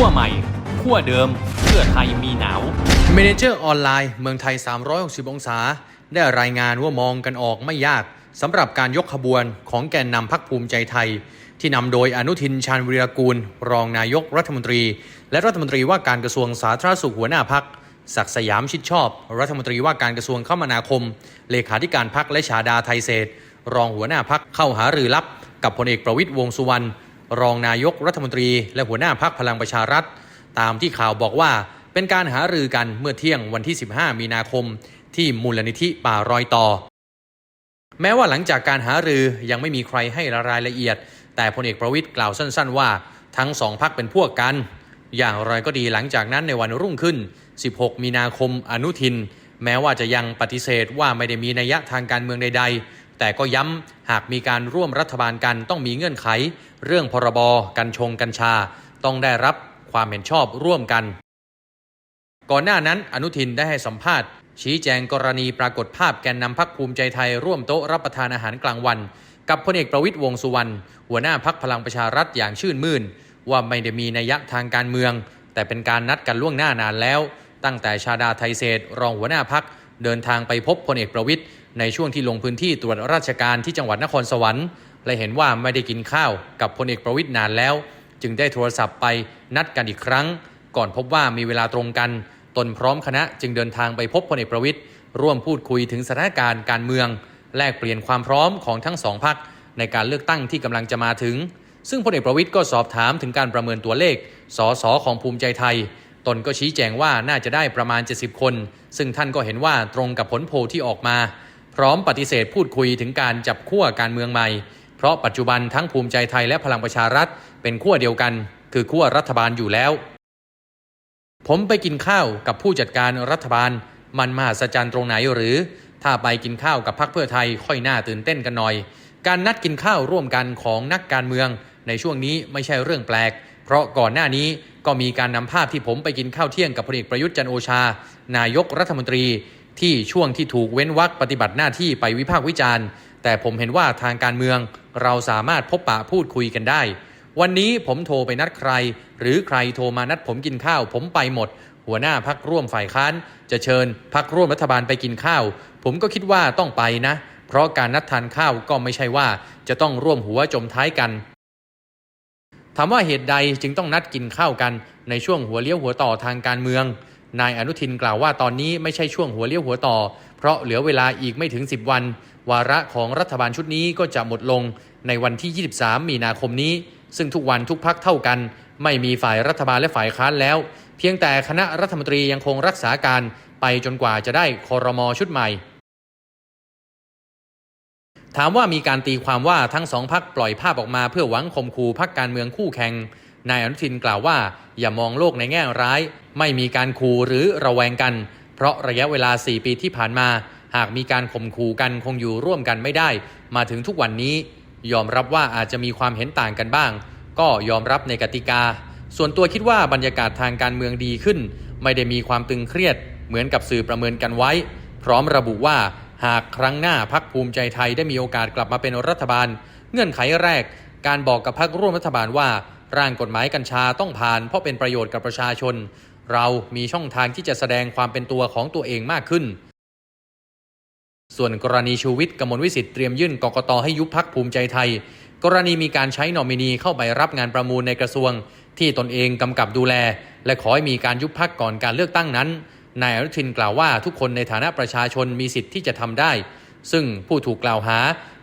ขั้วใหม่ขั้วเดิม เพื่อไทยมีหนาว เมเนเจอร์ออนไลน์เมืองไทย 360 องศา ได้รายงานว่ามองกันออกไม่ยากสำหรับการยกขบวนของแกนนำพักภูมิใจไทย ที่นำโดยอนุทินชาญวิรากูล รองนายกรัฐมนตรี และรัฐมนตรีว่าการกระทรวงสาธารณสุขหัวหน้าพักศักดิ์สยามชิดชอบ รัฐมนตรีว่าการกระทรวงคมนาคม เลขาธิการพักและชาดาไทยเศษรองหัวหน้าพักเข้าหารือลับกับพลเอกประวิตยวงสุวรรณ รองนายกรัฐมนตรีและหัวหน้าพักพลังประชารัฐ ตามที่ข่าวบอกว่าเป็นการหารือกันเมื่อเที่ยงวันที่ 15 มีนาคม ที่มูลนิธิป่ารอยต่อ แม้ว่าหลังจากการหารือยังไม่มีใครให้รายละเอียด แต่พลเอกประวิตยกล่าวสั้น ๆ ว่า ทั้งสองพักเป็นพวกกัน อย่างไรก็ดีหลังจากนั้นในวันรุ่งขึ้น 16 มีนาคมอนุทิน แม้ว่าจะยังปฏิเสธว่าไม่ได้มีนัยยะทางการเมืองใดๆ แต่ก็ย้ำหากมีการร่วมรัฐบาลกันต้องมีเงื่อนไข เรื่องพรบกัญชงกัญชา ต้องได้รับความเห็นชอบร่วมกัน ก่อนหน้านั้นอนุทินได้ให้สัมภาษณ์ ชี้แจงกรณีปรากฏภาพแกนนำพักภูมิใจไทยร่วมโต๊ะรับประทานอาหารกลางวัน กับพลเอกประวิตยวงสุวรรณหัวหน้าพักพลังประชารัฐอย่างชื่นมื่น ว่าไม่ได้มีนัยยะทางการเมือง แต่เป็นการนัดกันล่วงหน้านานแล้ว ตั้งแต่ชาดาไทยเศษรองหัวหน้าพักเดินทางไปพบพลเอกประวิตย ในช่วงที่ลงพื้นที่ตรวจราชการที่จังหวัดนครสวรรค์ และเห็นว่าไม่ได้กินข้าวกับพลเอกประวิตยนานแล้ว จึงได้โทรศัพท์ไปนัดกันอีกครั้ง ก่อนพบว่ามีเวลาตรงกัน ตนพร้อมคณะจึงเดินทางไปพบพลเอกประวิตยร่วมพูดคุยถึงสถานการณ์การเมือง แลกเปลี่ยนความพร้อมของทั้งสองพักในการเลือกตั้งที่กำลังจะมาถึง ซึ่งพลเอกประวิตยก็สอบถามถึงการประเมินตัวเลข สสของภูมิใจไทย ตนก็ชี้แจงว่าน่าจะได้ประมาณ 70 คน ซึ่งท่านก็เห็นว่าตรงกับผลโพลที่ออกมา พร้อมปฏิเสธพูดคุยถึงการจับขั้วการเมืองใหม่ เพราะปัจจุบันทั้งภูมิใจไทยและพลังประชารัฐเป็นขั้วเดียวกัน คือขั้วรัฐบาลอยู่แล้ว ผมไปกินข้าวกับผู้จัดการรัฐบาล มันมหัศจรรย์ตรงไหนหรือ ถ้าไปกินข้าวกับพรรคเพื่อไทยค่อยหน่าตื่นเต้นกันหน่อย การนัดกินข้าวร่วมกันของนักการเมือง ในช่วงนี้ไม่ใช่เรื่องแปลก เพราะก่อนหน้านี้ก็มีการนำภาพที่ผมไปกินข้าวเที่ยงกับพลเอกประยุทธ์จันโอชา นายกรัฐมนตรี ที่ช่วงที่ถูกเว้นวรรคปฏิบัติหน้าที่ไปวิพากษ์วิจารณ์ แต่ผมเห็นว่าทางการเมืองเราสามารถพบปะพูดคุยกันได้ วันนี้ผมโทรไปนัดใคร หรือใครโทรมานัดผมกินข้าว ผมไปหมด หัวหน้าพักร่วมฝ่ายค้าน จะเชิญพักร่วมรัฐบาลไปกินข้าว ผมก็คิดว่าต้องไปนะ เพราะการนัดทานข้าวก็ไม่ใช่ว่าจะต้องร่วมหัวจมท้ายกันถามว่าเหตุใดจึงต้องนัดกินข้าวกันในช่วงหัวเลี้ยวหัวต่อทางการเมือง นายอนุทินกล่าวว่าตอนนี้ไม่ใช่ช่วงหัวเลี้ยวหัวต่อ เพราะเหลือเวลาอีกไม่ถึง 10 วัน วาระของรัฐบาลชุดนี้ก็จะหมดลงในวันที่ 23 มีนาคมนี้ ซึ่งทุกวันทุกพักเท่ากัน ไม่มีฝ่ายรัฐบาลและฝ่ายค้านแล้ว เพียงแต่คณะรัฐมนตรียังคงรักษาการไปจนกว่าจะได้คอรมอชุดใหม่ ถามว่ามีการตีความว่าทั้งสองพักปล่อยภาพออกมาเพื่อหวังข่มขู่พักการเมืองคู่แข่ง นายอนุทินกล่าวว่า อย่ามองโลกในแง่ร้าย ไม่มีการขู่หรือระแวงกัน เพราะระยะเวลา 4 ปีที่ผ่านมา หากมีการข่มขู่กันคงอยู่ร่วมกันไม่ได้ มาถึงทุกวันนี้ ยอมรับว่าอาจจะมีความเห็นต่างกันบ้าง ก็ยอมรับในกติกา ส่วนตัวคิดว่าบรรยากาศทางการเมืองดีขึ้น ไม่ได้มีความตึงเครียด เหมือนกับสื่อประเมินกันไว้ พร้อมระบุว่า หากครั้งหน้าพักภูมิใจไทยได้มีโอกาสกลับมาเป็นรัฐบาล เงื่อนไขแรก การบอกกับพักร่วมรัฐบาลว่า ร่างกฎหมายกัญชาต้องผ่านเพราะเป็นประโยชน์กับประชาชน เรามีช่องทางที่จะแสดงความเป็นตัวของตัวเองมากขึ้น ส่วนกรณีชูวิทย์กมลวิสิทธิ์เตรียมยื่นกกตให้ยุบพักภูมิใจไทย กรณีมีการใช้นอมินีเข้าไปรับงานประมูลในกระทรวง ที่ตนเองกำกับดูแล และขอให้มีการยุบพักก่อนการเลือกตั้งนั้นนายอนุทินกล่าวว่าทุกคนในฐานะประชาชนมีสิทธิ์ที่จะทำได้ ซึ่งผู้ถูกกล่าวหา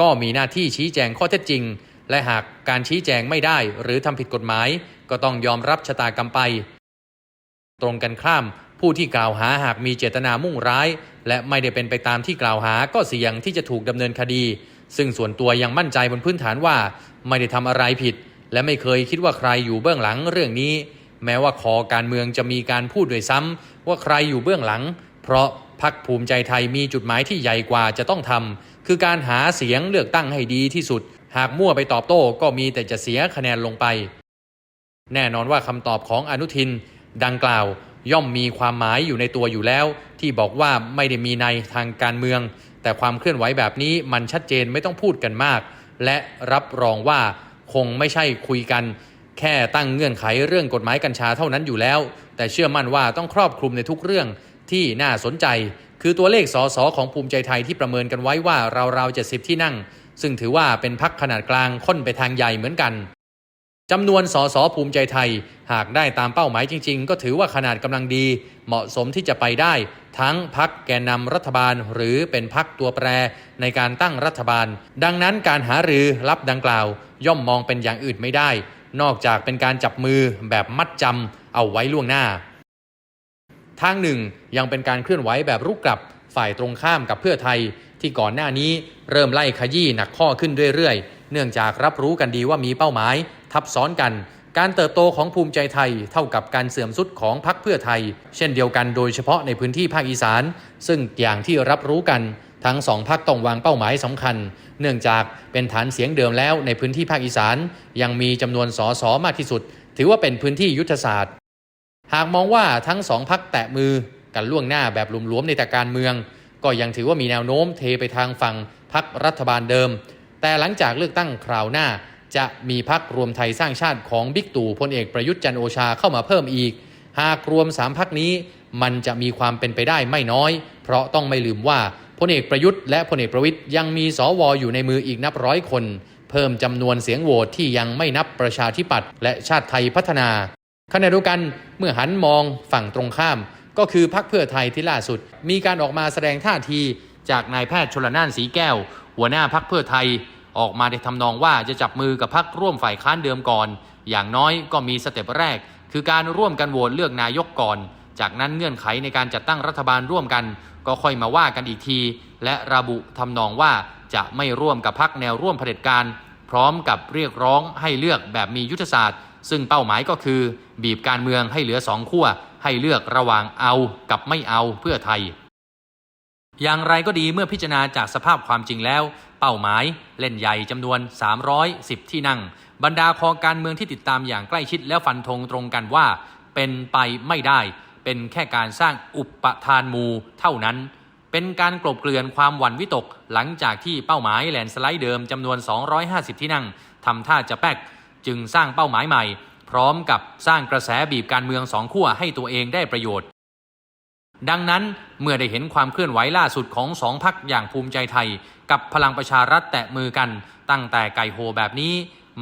ก็มีหน้าที่ชี้แจงข้อเท็จจริง และหากการชี้แจงไม่ได้หรือทำผิดกฎหมาย ก็ต้องยอมรับชะตากรรมไป ตรงกันข้าม ผู้ที่กล่าวหาหากมีเจตนามุ่งร้าย และไม่ได้เป็นไปตามที่กล่าวหาก็เสี่ยงที่จะถูกดำเนินคดี ซึ่งส่วนตัวยังมั่นใจบนพื้นฐานว่า ไม่ได้ทำอะไรผิด และไม่เคยคิดว่าใครอยู่เบื้องหลังเรื่องนี้ แม้ว่าคอการเมืองจะมีการพูดด้วยซ้ำว่าใครอยู่เบื้องหลัง เพราะพักภูมิใจไทยมีจุดหมายที่ใหญ่กว่าจะต้องทำคือการหาเสียงเลือกตั้งให้ดีที่สุด หากมั่วไปตอบโต้ก็มีแต่จะเสียคะแนนลงไป แน่นอนว่าคำตอบของอนุทิน ดังกล่าวย่อมมีความหมายอยู่ในตัวอยู่แล้ว ที่บอกว่าไม่ได้มีในทางการเมือง แต่ความเคลื่อนไหวแบบนี้มันชัดเจนไม่ต้องพูดกันมาก และรับรองว่าคงไม่ใช่คุยกัน แค่ตั้งเงื่อนไขเรื่องกฎหมายกัญชาเท่านั้นอยู่แล้ว แต่เชื่อมั่นว่าต้องครอบคลุมในทุกเรื่องที่น่าสนใจ คือตัวเลขสสของภูมิใจไทยที่ประเมินกันไว้ว่าราวๆ70 ที่นั่ง ซึ่งถือว่าเป็นพักขนาดกลางค่อนไปทางใหญ่เหมือนกันจำนวนสสภูมิใจไทย หากได้ตามเป้าหมายจริง ๆ ก็ถือว่าขนาดกำลังดี เหมาะสมที่จะไปได้ ทั้งพักแกนนำรัฐบาล หรือเป็นพักตัวแปรในการตั้งรัฐบาล ดังนั้นการหารือรับดังกล่าว ย่อมมองเป็นอย่างอื่นไม่ได้ นอกจากเป็นการจับมือแบบมัดจำเอาไว้ล่วงหน้า ทางหนึ่งยังเป็นการเคลื่อนไหวแบบรุกกลับฝ่ายตรงข้ามกับเพื่อไทย ที่ก่อนหน้านี้เริ่มไล่ขยี้หนักข้อขึ้นเรื่อยๆ เนื่องจากรับรู้กันดีว่ามีเป้าหมาย ทับซ้อนกัน การเติบโตของภูมิใจไทยเท่ากับการเสื่อมสุดของพรรคเพื่อไทย เช่นเดียวกันโดยเฉพาะในพื้นที่ภาคอีสาน ซึ่งอย่างที่รับรู้กันทั้งสองพรรคต้องวางเป้าหมายสำคัญ เนื่องจากเป็นฐานเสียงเดิมแล้วในพื้นที่ภาคอีสาน ยังมีจำนวนสสมากที่สุด ถือว่าเป็นพื้นที่ยุทธศาสตร์ หากมองว่าทั้งสองพักแตะมือกันล่วงหน้าแบบหลวมๆในแต่การเมือง ก็ยังถือว่ามีแนวโน้มเทไปทางฝั่งพักรัฐบาลเดิม แต่หลังจากเลือกตั้งคราวหน้า จะมีพักรวมไทยสร้างชาติของบิ๊กตู่พลเอกประยุทธ์จันโอชาเข้ามาเพิ่มอีก หากรวมสามพักนี้ มันจะมีความเป็นไปได้ไม่น้อย เพราะต้องไม่ลืมว่าพลเอกประยุทธ์และพลเอกประวิทย์ยังมีสวอยู่ในมืออีกนับร้อยคน เพิ่มจำนวนเสียงโหวตที่ยังไม่นับประชาธิปัตย์และชาติไทยพัฒนาขณะเดียวกันเมื่อหันมองฝั่งตรงข้าม ก็คือพักเพื่อไทยที่ล่าสุด มีการออกมาแสดงท่าทีจากนายแพทย์ชลน่านสีแก้ว หัวหน้าพักเพื่อไทยออกมาในทำนองว่าจะจับมือกับพักร่วมฝ่ายค้านเดิมก่อน อย่างน้อยก็มีสเต็ปแรก คือการร่วมกันโหวตเลือกนายกก่อน จากนั้นเงื่อนไขในการจัดตั้งรัฐบาลร่วมกัน ก็ค่อยมาว่ากันอีกที และระบุทำนองว่าจะไม่ร่วมกับพักแนวร่วมเผด็จการ พร้อมกับเรียกร้องให้เลือกแบบมียุทธศาสตร์ ซึ่งเป้าหมายก็คือ บีบการเมืองให้เหลือสองขั้ว ให้เลือกระหว่างเอากับไม่เอาเพื่อไทย อย่างไรก็ดีเมื่อพิจารณาจากสภาพความจริงแล้ว เป้าหมายเล่นใหญ่จำนวน 310 ที่นั่ง บรรดาคอการเมืองที่ติดตามอย่างใกล้ชิดแล้วฟันธงตรงกันว่า เป็นไปไม่ได้ เป็นแค่การสร้างอุปทานมูเท่านั้นเป็นการกลบเกลื่อนความหวั่นวิตก หลังจากที่เป้าหมายแลนสไลด์เดิมจำนวน 250 ที่นั่งทำท่าจะแป๊ก จึงสร้างเป้าหมายใหม่ พร้อมกับสร้างกระแสบีบการเมืองสองขั้วให้ตัวเองได้ประโยชน์ ดังนั้นเมื่อได้เห็นความเคลื่อนไหวล่าสุดของสองพักอย่างภูมิใจไทย กับพลังประชารัฐแตะมือกัน ตั้งแต่ไก่โฮแบบนี้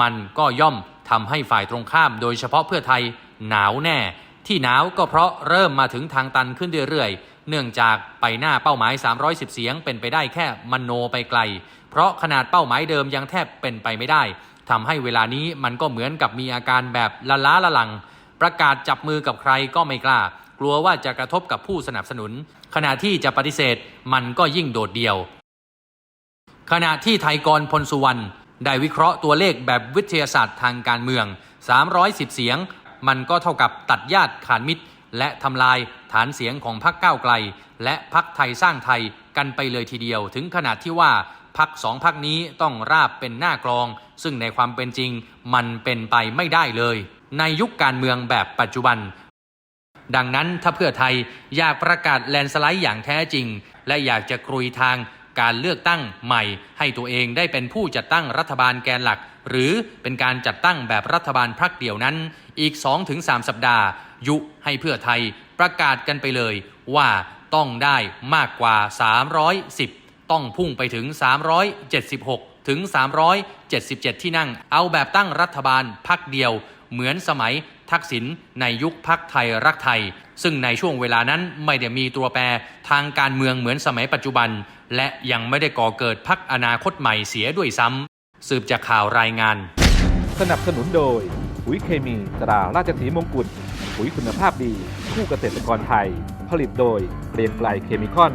มันก็ย่อมทำให้ฝ่ายตรงข้ามโดยเฉพาะเพื่อไทยหนาวแน่ ที่หนาวก็เพราะเริ่มมาถึงทางตันขึ้นเรื่อยๆ เนื่องจากไปหน้าเป้าหมาย 310 เสียงเป็นไปได้แค่มโนไปไกล เพราะขนาดเป้าหมายเดิมยังแทบเป็นไปไม่ได้ ทำให้เวลานี้มันก็เหมือนกับมีอาการแบบละล้าละลัง ประกาศจับมือกับใครก็ไม่กล้า กลัวว่าจะกระทบกับผู้สนับสนุน ขณะที่จะปฏิเสธมันก็ยิ่งโดดเดี่ยว ขณะที่ไทยกรพลสุวรรณได้วิเคราะห์ตัวเลขแบบวิทยาศาสตร์ทางการเมือง 310 เสียง มันก็เท่ากับตัดญาติขาดมิตร และทำลายฐานเสียงของพรรคก้าวไกล และพรรคไทยสร้างไทยกันไปเลยทีเดียว ถึงขนาดที่ว่าพรรคสองพรรคนี้ต้องราบเป็นหน้ากลอง ซึ่งในความเป็นจริงมันเป็นไปไม่ได้เลย ในยุคการเมืองแบบปัจจุบัน ดังนั้นถ้าเพื่อไทยอยากประกาศแลนสไลด์อย่างแท้จริง และอยากจะกรุยทางการเลือกตั้งใหม่ ให้ตัวเองได้เป็นผู้จัดตั้งรัฐบาลแกนหลัก หรือเป็นการจัดตั้งแบบรัฐบาลพักเดียวนั้น อีก 2-3 สัปดาห์ ยุให้เพื่อไทยประกาศกันไปเลยว่าต้องได้มากกว่า 310 ต้องพุ่งไปถึง 376 ถึง 377 ที่นั่ง เอาแบบตั้งรัฐบาลพักเดียว เหมือนสมัยทักษิณในยุคพักไทยรักไทย ซึ่งในช่วงเวลานั้นไม่ได้มีตัวแปรทางการเมืองเหมือนสมัยปัจจุบัน และยังไม่ได้ก่อเกิดพักอนาคตใหม่เสียด้วยซ้ำสืบจากข่าวรายงาน สนับสนุนโดยปุ๋ยเคมีตราราชสีมงกุฎปุ๋ยคุณภาพดี คู่เกษตรกรไทย ผลิตโดยเกรียงไกลเคมีคอน